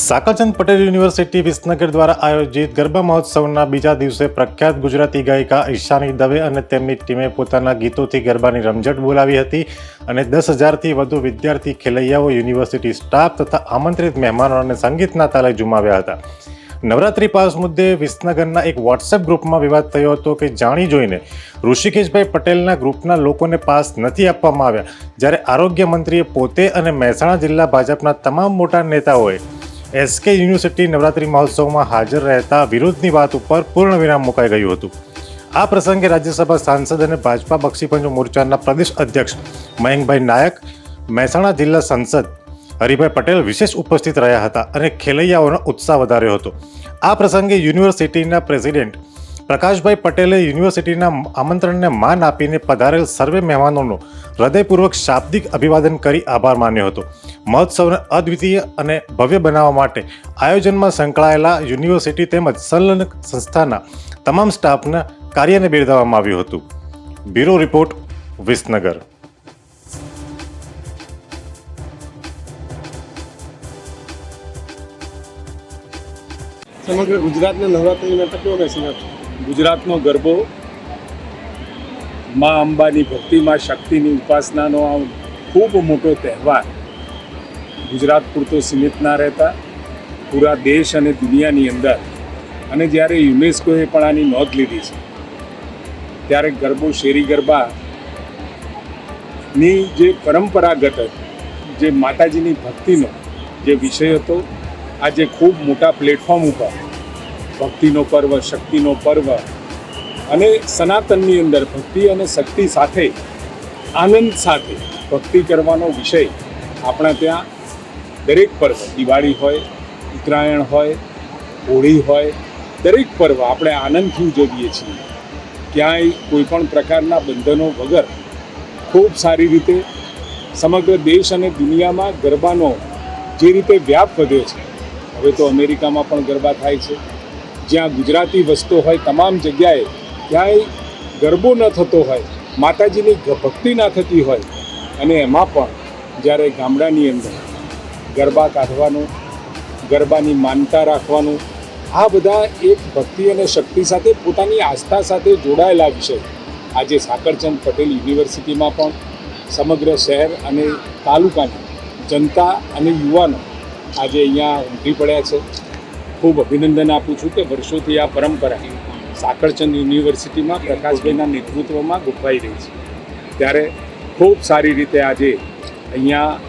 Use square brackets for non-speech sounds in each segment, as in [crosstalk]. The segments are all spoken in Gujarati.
સાકરચંદ પટેલ યુનિવર્સિટી વિસનગર દ્વારા આયોજિત ગરબા મહોત્સવના બીજા દિવસે પ્રખ્યાત ગુજરાતી ગાયિકા ઈશાની દવે અને તેમની ટીમે પોતાના ગીતોથી ગરબાની રમઝટ બોલાવી હતી અને દસ હજારથી વધુ વિદ્યાર્થી ખેલૈયાઓ યુનિવર્સિટી સ્ટાફ તથા આમંત્રિત મહેમાનો અને સંગીતના તાલે ઝુમાવ્યા હતા. નવરાત્રી પાસ મુદ્દે વિસનગરના એક વોટ્સએપ ગ્રુપમાં વિવાદ થયો હતો કે જાણી જોઈને ઋષિકેશભાઈ પટેલના ગ્રુપના લોકોને પાસ નથી આપવામાં આવ્યા. જ્યારે આરોગ્ય મંત્રીએ પોતે અને મહેસાણા જિલ્લા ભાજપના તમામ મોટા નેતાઓએ એસકે યુનિવર્સિટી નવરાત્રી મહોત્સવમાં હાજર રહેતા વિરોધની વાત ઉપર પૂર્ણ વિરામ મુકાઈ ગયું હતું. આ પ્રસંગે રાજ્યસભા સાંસદ અને ભાજપા બક્ષીપંચ મોરચાના પ્રદેશ અધ્યક્ષ મયંકભાઈ નાયક, મહેસાણા જિલ્લા સંસદ હરિભાઈ પટેલ વિશેષ ઉપસ્થિત રહ્યા હતા અને ખેલૈયાઓનો ઉત્સાહ વધાર્યો હતો. આ પ્રસંગે યુનિવર્સિટીના પ્રેસિડેન્ટ પ્રકાશભાઈ પટેલે યુનિવર્સિટીના આમંત્રણને માન આપીને પધારેલ સર્વે મહેમાનોનો હૃદયપૂર્વક શાબ્દિક અભિવાદન કરી આભાર માન્યો હતો. મહોત્સવને અદ્વિતીય અને ભવ્ય બનાવવા માટે આયોજનમાં સંકળાયેલા યુનિવર્સિટી તેમજ સંલગ્ન સંસ્થાના તમામ સ્ટાફના કાર્યને બિરદાવવામાં આવ્યું હતું. Bureau report Visnagar. સમગ્ર ગુજરાતને નવરાત્રિના તત્વો મેસેજ આપશો ગુજરાતનો ગરબો, મા અંબાની ભક્તિમાં શક્તિની ઉપાસનાનો આ ખૂબ મોટો તહેવાર ગુજરાત પૂરતો સીમિત ના રહેતા, પૂરા દેશ અને દુનિયાની અંદર. અને જ્યારે યુનેસ્કોએ પણ આની નોંધ લીધી છે, ત્યારે ગરબો શેરી ગરબા ની જે પરંપરાગત, જે માતાજીની ભક્તિનો જે વિષય હતો આજે ખૂબ મોટા પ્લેટફોર્મ ઉપર ભક્તિનો પર્વ, શક્તિનો પર્વ અને સનાતનની અંદર ભક્તિ અને શક્તિ સાથે, આનંદ સાથે ભક્તિ કરવાનો વિષય આપણા ત્યાં દરેક પર્વ. દિવાળી હોય, ઉત્તરાયણ હોય, હોળી હોય, દરેક પર્વ આપણે આનંદથી ઉજવીએ છીએ. ક્યાંય કોઈ પણ પ્રકારના બંધનો વગર ખૂબ સારી રીતે સમગ્ર દેશ અને દુનિયામાં ગરબાનો જે રીતે વ્યાપ વધ્યો છે હવે તો અમેરિકામાં પણ ગરબા થાય છે. જ્યાં ગુજરાતી વસતો હોય તમામ જગ્યાએ ક્યાંય ગરબો ન થતો હોય, માતાજીની ભક્તિ ના થતી હોય, અને એમાં પણ જ્યારે ગામડાની અંદર ગરબા કાઢવાનું, ગરબાની માનતા રાખવાનું, આ બધા એક ભક્તિ અને શક્તિ સાથે પોતાની આસ્થા સાથે જોડાયેલા વિષય. આજે સાકરચંદ પટેલ યુનિવર્સિટીમાં પણ સમગ્ર શહેર અને તાલુકાની જનતા અને યુવાનો આજે અહીંયા ઉમટી પડ્યા છે. ખૂબ અભિનંદન આપું છું કે વર્ષોથી આ પરંપરા સાકરચંદ યુનિવર્સિટીમાં પ્રકાશભાઈના નેતૃત્વમાં ગોઠવાઈ રહી છે. ત્યારે ખૂબ સારી રીતે આજે અહીંયા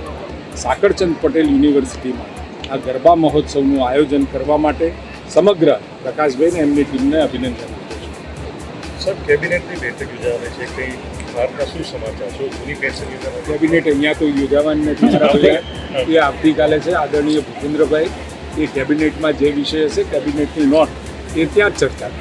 સાકરચંદ પટેલ યુનિવર્સિટીમાં આ ગરબા મહોત્સવનું આયોજન કરવા માટે સમગ્ર પ્રકાશભાઈને એમની ટીમને અભિનંદન આપું છું. સર કેબિનેટની બેઠક યોજાવાની છે. કંઈ શું સમાચાર છો? જૂની પેન્શન કેબિનેટ અહીંયા તો યોજાવાની નથી. [laughs] એ આવતીકાલે છે આદરણીય ભૂપેન્દ્રભાઈ. એ કેબિનેટમાં જે વિષય હશે, કેબિનેટની નોટ એ ત્યાં જ ચર્ચા